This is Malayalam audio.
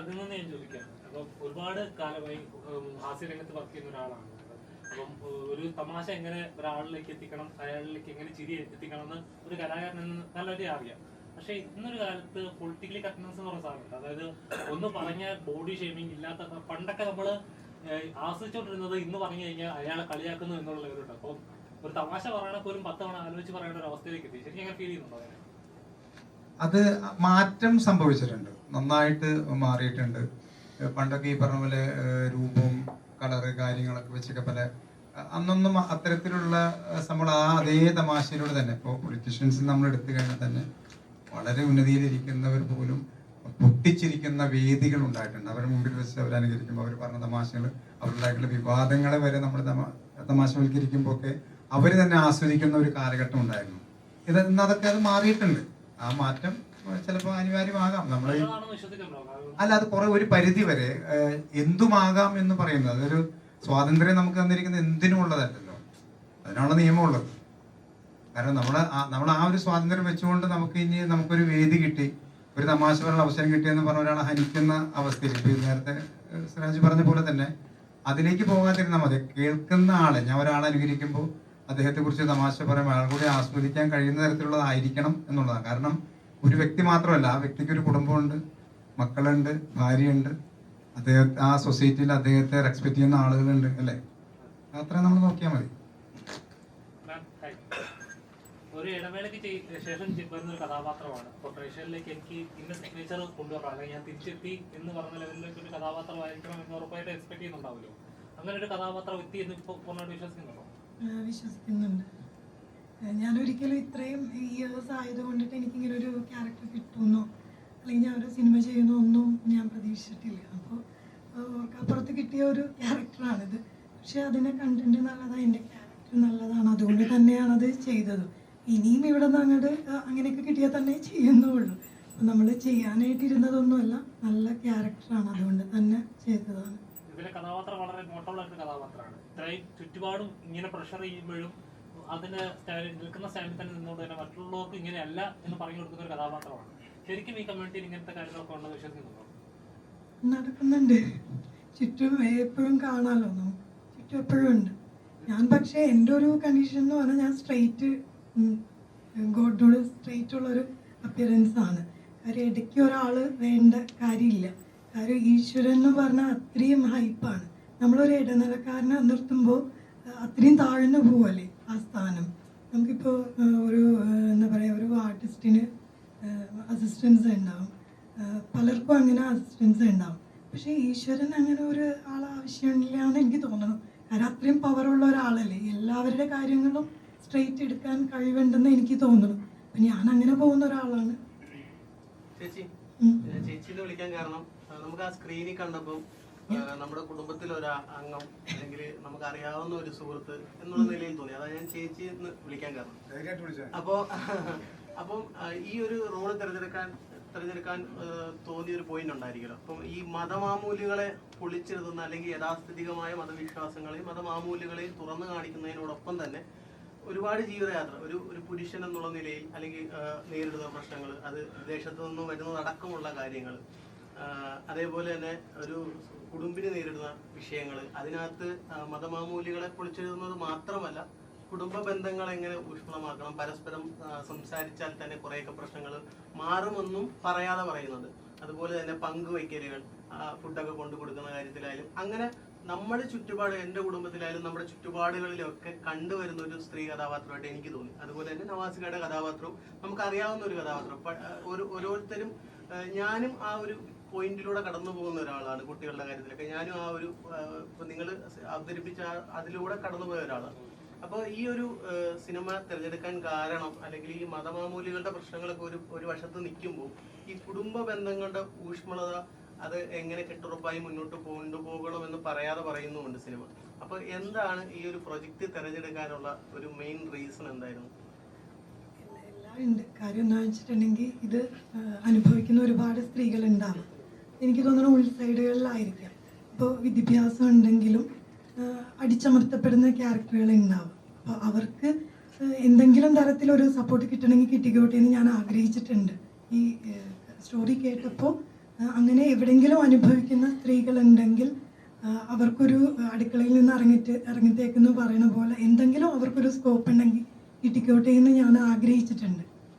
അതിൽ നിന്ന് ഞാൻ ചോദിക്കാം. അപ്പം ഒരുപാട് കാലമായി ഹാസ്യരംഗത്ത് വർക്ക് ചെയ്യുന്ന ഒരാളാണ്. അപ്പം ഒരു തമാശ എങ്ങനെ ഒരാളിലേക്ക് എത്തിക്കണം അയാളിലേക്ക് എങ്ങനെ ചിരി എത്തിക്കണം എന്ന് ഒരു കലാകാരൻ നല്ലൊരു അറിയാം. പക്ഷെ ഇന്നൊരു കാലത്ത് പൊളിറ്റിക്കലി കറക്റ്റ്നസ് എന്ന് പറഞ്ഞ സാധനമുണ്ട് അതായത് ഒന്ന് പറഞ്ഞ ബോഡി ഷേമിങ് ഇല്ലാത്ത പണ്ടൊക്കെ നമ്മൾ ആസ്വദിച്ചുകൊണ്ടിരുന്നത് ഇന്ന് പറഞ്ഞു കഴിഞ്ഞാൽ അയാളെ കളിയാക്കുന്നു എന്നുള്ള ലെവലുണ്ട് അപ്പം ഒരു തമാശ പറയണ പോലും പത്ത് തവണ ആലോചിച്ച് പറയേണ്ട ഒരു അവസ്ഥയിലേക്ക് എത്തി. ശരിക്കും അങ്ങനെ ഫീൽ ചെയ്യുന്നുണ്ടോ അത് മാറ്റം സംഭവിച്ചിട്ടുണ്ട്. നന്നായിട്ട് മാറിയിട്ടുണ്ട്. പണ്ടൊക്കെ ഈ പറഞ്ഞ പോലെ രൂപവും കളറ് കാര്യങ്ങളൊക്കെ വെച്ചൊക്കെ പല അന്നൊന്നും അത്തരത്തിലുള്ള നമ്മൾ ആ അതേ തമാശയിലൂടെ തന്നെ ഇപ്പോൾ പൊളിറ്റീഷ്യൻസ് നമ്മൾ എടുത്തു കഴിഞ്ഞാൽ തന്നെ വളരെ ഉന്നതിയിലിരിക്കുന്നവർ പോലും പൊട്ടിച്ചിരിക്കുന്ന വേദികൾ ഉണ്ടായിട്ടുണ്ട്. അവരുടെ മുമ്പിൽ വെച്ച് അവർ അനുകരിക്കുമ്പോൾ അവർ പറഞ്ഞ തമാശകൾ അവരുണ്ടായിട്ടുള്ള വിവാദങ്ങളെ വരെ നമ്മൾ തമാ തമാശവൽക്കരിക്കുമ്പോൾ ഒക്കെ അവർ തന്നെ ആസ്വദിക്കുന്ന ഒരു കാലഘട്ടം ഉണ്ടായിരുന്നു. ഇത് അതൊക്കെ അത് മാറിയിട്ടുണ്ട്. ആ മാറ്റം ചിലപ്പോൾ അനിവാര്യമാകാം. നമ്മൾ അല്ല അത് കുറെ ഒരു പരിധി വരെ എന്തുമാകാം എന്ന് പറയുന്നത് അതൊരു സ്വാതന്ത്ര്യം നമുക്ക് തന്നിരിക്കുന്ന എന്തിനും ഉള്ളതല്ലല്ലോ അതിനുള്ള നിയമമുള്ളത്. കാരണം നമ്മൾ നമ്മൾ ആ ഒരു സ്വാതന്ത്ര്യം വെച്ചുകൊണ്ട് നമുക്ക് ഇനി നമുക്കൊരു വേദി കിട്ടി ഒരു തമാശ പറയാൻ അവസരം കിട്ടിയെന്ന് പറഞ്ഞ ഒരാളെ ഹനിക്കുന്ന അവസ്ഥയിൽ നേരത്തെ സിറാജ് പറഞ്ഞ പോലെ തന്നെ അതിലേക്ക് പോകാതിരുന്നാൽ മതി. കേൾക്കുന്ന ആളെ ഞാൻ ഒരാളെ അനുകരിക്കുമ്പോൾ അദ്ദേഹത്തെ കുറിച്ച് തമാശ പറയുമ്പോൾ അയാൾ കൂടി ആസ്വദിക്കാൻ കഴിയുന്ന തരത്തിലുള്ളതായിരിക്കണം എന്നുള്ളതാണ്. കാരണം ഒരു വ്യക്തി മാത്രമല്ല ആ വ്യക്തിക്ക് ഒരു കുടുംബമുണ്ട് മക്കളുണ്ട് ഭാര്യയുണ്ട്. അദ്ദേഹത്തെ ആ സൊസൈറ്റിയിൽ അദ്ദേഹത്തെ റെസ്പെക്ട് ചെയ്യുന്ന ആളുകളുണ്ട് അല്ലേ? അത്രയും നമ്മൾ നോക്കിയാൽ മതി. ഒരു ഇടവേളയ്ക്ക് ശേഷം വരുന്ന ഒരു കഥാപാത്രമാണ്. അപ്പൊ എനിക്ക് ഇന്ന സിഗ്നേച്ചർ കൊണ്ടുവരണം. അല്ലെങ്കിൽ ഞാൻ തിരിച്ചെത്തി എന്ന് പറഞ്ഞ ലെവലിലേക്ക് ഒരു കഥാപാത്രമായിരിക്കണം എന്ന് ഉറപ്പായിട്ട് എക്സ്പെക്ട് ചെയ്യുന്നുണ്ടാവുമല്ലോ. അങ്ങനെ ഒരു കഥാപാത്രം എത്തി എന്ന് ഇപ്പോൾ പൂർണമായിട്ട് വിശ്വസിക്കുന്നുണ്ടോ വിശ്വസിക്കുന്നുണ്ട്. ഞാൻ ഒരിക്കലും ഇത്രയും ഇയേഴ്സ് ആയത് കൊണ്ടിട്ട് എനിക്കിങ്ങനെ ഒരു ക്യാരക്ടർ കിട്ടുമെന്നോ അല്ലെങ്കിൽ ഞാൻ ഒരു സിനിമ ചെയ്യുന്നോ ഒന്നും ഞാൻ പ്രതീക്ഷിച്ചിട്ടില്ല. അപ്പോൾ അപ്പുറത്ത് കിട്ടിയ ഒരു ക്യാരക്ടറാണിത് പക്ഷേ അതിനെ കണ്ടന്റ് നല്ലതാണ് എന്റെ ക്യാരക്ടർ നല്ലതാണ്. അതുകൊണ്ട് തന്നെയാണ് അത് ചെയ്തത്. ഇനിയും ഇവിടെ നിന്ന് അങ്ങോട്ട് അങ്ങനെയൊക്കെ കിട്ടിയാൽ തന്നെ ചെയ്യുന്നുള്ളൂ. നമ്മൾ ചെയ്യാനായിട്ടിരുന്നതൊന്നുമല്ല നല്ല ക്യാരക്ടറാണ് അതുകൊണ്ട് തന്നെ ചെയ്തതാണ് ഇതിലെ കഥാപാത്രം വളരെ നോട്ടബിൾ ഒരു കഥാപാത്രമാണ്. ഇത്രയും ചുറ്റുപാടും ഇങ്ങനെ പ്രഷർ ചെയ്യുമ്പോഴും അതിന് നിൽക്കുന്ന സ്റ്റാൻഡിൽ തന്നെ നിന്നുകൊണ്ട് തന്നെ മറ്റുള്ളവർക്ക് ഇങ്ങനെയല്ല എന്ന് പറഞ്ഞു കൊടുക്കുന്ന ഒരു കഥാപാത്രമാണ്. ശരിക്കും ഈ കമ്മ്യൂണിറ്റിയിൽ ഇങ്ങനത്തെ കാര്യങ്ങളൊക്കെ ഉണ്ടെന്ന് വിശ്വസിക്കുന്നുണ്ടോ? നടക്കുന്നുണ്ട്. ചുറ്റും എപ്പോഴും കാണാമല്ലോ ചുറ്റും എപ്പോഴും ഉണ്ട്. ഞാൻ പക്ഷേ എന്റെ ഒരു കണ്ടീഷൻ എന്ന് പറഞ്ഞാൽ ഞാൻ സ്ട്രെയിറ്റ് ഗോഡോട് സ്ട്രെയിറ്റ് ഉള്ളൊരു അപ്പിയറൻസ് ആണ്. കാര്യം ഇടയ്ക്ക് ഒരാൾ വേണ്ട കാര്യമില്ല. കാര്യം ഈശ്വരൻ എന്ന് പറഞ്ഞാൽ അത്രയും ഹൈപ്പാണ് നമ്മളൊരു ഇടനിലക്കാരനെ നിർത്തുമ്പോൾ അത്രയും താഴ്ന്നു പോവല്ലേ ആ സ്ഥാനം? നമുക്കിപ്പോൾ ഒരു എന്താ പറയുക ഒരു ആർട്ടിസ്റ്റിന് അസിസ്റ്റൻസ് ഉണ്ടാവും. പലർക്കും അങ്ങനെ അസിസ്റ്റൻസ് ഉണ്ടാവും. പക്ഷേ ഈശ്വരൻ അങ്ങനെ ഒരു ആൾ ആവശ്യമില്ല എന്ന് എനിക്ക് തോന്നുന്നു കാരണം അത്രയും പവറുള്ള ഒരാളല്ലേ. എല്ലാവരുടെ കാര്യങ്ങളും സ്ട്രെയിറ്റ് എടുക്കാൻ കഴിവുണ്ടെന്ന് എനിക്ക് തോന്നുന്നു അപ്പം ഞാൻ അങ്ങനെ പോകുന്ന ഒരാളാണ്. ചേച്ചി. ചേച്ചിന്ന് വിളിക്കാൻ കാരണം നമുക്ക് ആ സ്ക്രീനിൽ കണ്ടപ്പോൾ നമ്മുടെ കുടുംബത്തിലെ ഒരു അംഗം അല്ലെങ്കിൽ നമുക്ക് അറിയാവുന്ന ഒരു സുഹൃത്ത് എന്നുള്ള നിലയിൽ തോന്നി. അതാണ് ഞാൻ ചേച്ചി എന്ന് വിളിക്കാൻ കാരണം. അപ്പോ അപ്പം ഈ ഒരു റോൾ തിരഞ്ഞെടുക്കാൻ തിരഞ്ഞെടുക്കാൻ തോന്നിയ ഒരു പോയിന്റ് ഉണ്ടായിരിക്കുമല്ലോ. അപ്പം ഈ മതമാമൂല്യങ്ങളെ പൊളിച്ചെഴുതുന്ന അല്ലെങ്കിൽ യഥാസ്ഥിതികമായ മതവിശ്വാസങ്ങളെയും മതമാമൂല്യങ്ങളെയും തുറന്നു കാണിക്കുന്നതിനോടൊപ്പം തന്നെ ഒരുപാട് ജീവിതയാത്ര. ഒരു ഒരു പുരുഷൻ എന്നുള്ള നിലയിൽ അല്ലെങ്കിൽ നേരിടുന്ന പ്രശ്നങ്ങൾ അത് വിദേശത്തു നിന്നും വരുന്നതടക്കമുള്ള കാര്യങ്ങൾ അതേപോലെ തന്നെ ഒരു കുടുംബിന് നേരിടുന്ന വിഷയങ്ങൾ അതിനകത്ത് മതമാമൂലികളെ പൊളിച്ചെഴുതുന്നത് മാത്രമല്ല കുടുംബ ബന്ധങ്ങൾ എങ്ങനെ ഊഷ്മളമാക്കണം പരസ്പരം സംസാരിച്ചാൽ തന്നെ കുറേയൊക്കെ പ്രശ്നങ്ങൾ മാറുമെന്നും പറയാതെ പറയുന്നത്. അതുപോലെ തന്നെ പങ്കുവയ്ക്കലുകൾ ഫുഡൊക്കെ കൊണ്ടു കൊടുക്കുന്ന കാര്യത്തിലായാലും അങ്ങനെ നമ്മുടെ ചുറ്റുപാട് എന്റെ കുടുംബത്തിലായാലും നമ്മുടെ ചുറ്റുപാടുകളിലൊക്കെ കണ്ടുവരുന്ന ഒരു സ്ത്രീ കഥാപാത്രമായിട്ട് എനിക്ക് തോന്നി. അതുപോലെ തന്നെ നവാസികയുടെ കഥാപാത്രവും നമുക്ക് അറിയാവുന്ന ഒരു കഥാപാത്രം. ഒരു ഓരോരുത്തരും ഞാനും ആ ഒരു പോയിന്റിലൂടെ കടന്നു പോകുന്ന ഒരാളാണ് കുട്ടികളുടെ കാര്യത്തിലൊക്കെ. ഞാനും ആ ഒരു നിങ്ങൾ അവതരിപ്പിച്ച അതിലൂടെ കടന്നുപോയ ഒരാളാണ്. അപ്പോൾ ഈ ഒരു സിനിമ തിരഞ്ഞെടുക്കാൻ കാരണം അല്ലെങ്കിൽ ഈ മതമാമൂലികളുടെ പ്രശ്നങ്ങളൊക്കെ ഒരു ഒരു വശത്ത് നിൽക്കുമ്പോൾ ഈ കുടുംബ ബന്ധങ്ങളുടെ ഊഷ്മളത അത് എങ്ങനെ കെട്ടുറപ്പായി മുന്നോട്ട് കൊണ്ടുപോകണം എന്ന് പറയാതെ പറയുന്നുമുണ്ട് സിനിമ. അപ്പൊ എന്താണ് ഈ ഒരു പ്രൊജക്ട് തിരഞ്ഞെടുക്കാനുള്ള ഒരു മെയിൻ റീസൺ എന്തായിരുന്നു? കാര്യം എന്താ വെച്ചിട്ടുണ്ടെങ്കിൽ ഇത് അനുഭവിക്കുന്ന ഒരുപാട് സ്ത്രീകൾ ഉണ്ടാവും. എനിക്ക് തോന്നുന്നു ഉൾസൈഡുകളിലായിരിക്കാം ഇപ്പോൾ വിദ്യാഭ്യാസം ഉണ്ടെങ്കിലും അടിച്ചമർത്തപ്പെടുന്ന ക്യാരക്ടറുകൾ ഉണ്ടാവും. അപ്പോൾ അവർക്ക് എന്തെങ്കിലും തരത്തിലൊരു സപ്പോർട്ട് കിട്ടണമെങ്കിൽ കിട്ടിക്കോട്ടെ എന്ന് ഞാൻ ആഗ്രഹിച്ചിട്ടുണ്ട്. ഈ സ്റ്റോറി കേട്ടപ്പോൾ അങ്ങനെ എവിടെയെങ്കിലും അനുഭവിക്കുന്ന സ്ത്രീകളുണ്ടെങ്കിൽ അവർക്കൊരു അടുക്കളയിൽ നിന്ന് ഇറങ്ങിട്ട് ഇറങ്ങിത്തേക്കെന്ന് പറയുന്ന പോലെ എന്തെങ്കിലും അവർക്കൊരു സ്കോപ്പ് ഉണ്ടെങ്കിൽ കിട്ടിക്കോട്ടെ എന്ന് ഞാൻ ആഗ്രഹിച്ചിട്ടുണ്ട്.